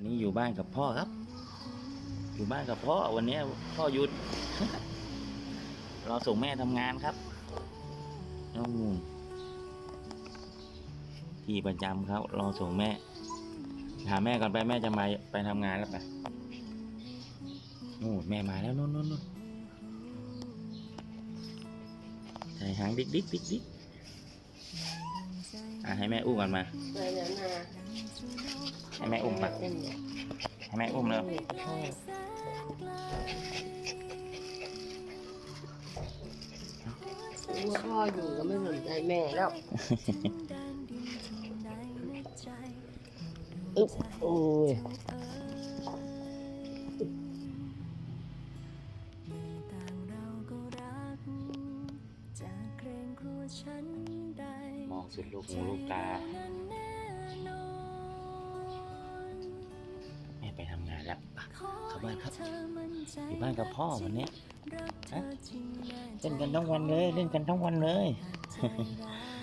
วันนี้อยู่บ้านกับพ่อครับ อยู่บ้านกับพ่อวันนี้พ่อหยุด เรอส่งแม่ทำงานครับน้องมูนที่ประจำครับรอส่งแม่ หาแม่ก่อนไปแม่จะมาไปทำงานแล้วไปนู่นแม่มาแล้วนู่นนู่นนู่นใส่หางดิ๊กดิ๊กดิ๊กดิ๊กอะให้แม่อุ้มก่อนมาไปแล้วนะ แม่อุ้มปะอุ้มเนี่ยให้แม่อุ้มแล้วรู้ว่าพ่ออยู่ก็ไม่สนใจแม่แล้วอึ๊บโอ้ยต่างเราก็รักจะเกรงกลัวฉันใดมองสุดลูกหูลูกตา อเข้าบ้านครับให้เธอมั่นใจอยู่บ้านกับพ่อวันเนี้ยรักเธอจริงแน่ใจเล่นกันทั้งวันเลย เล่นกันทั้งวันเลยใจร้าย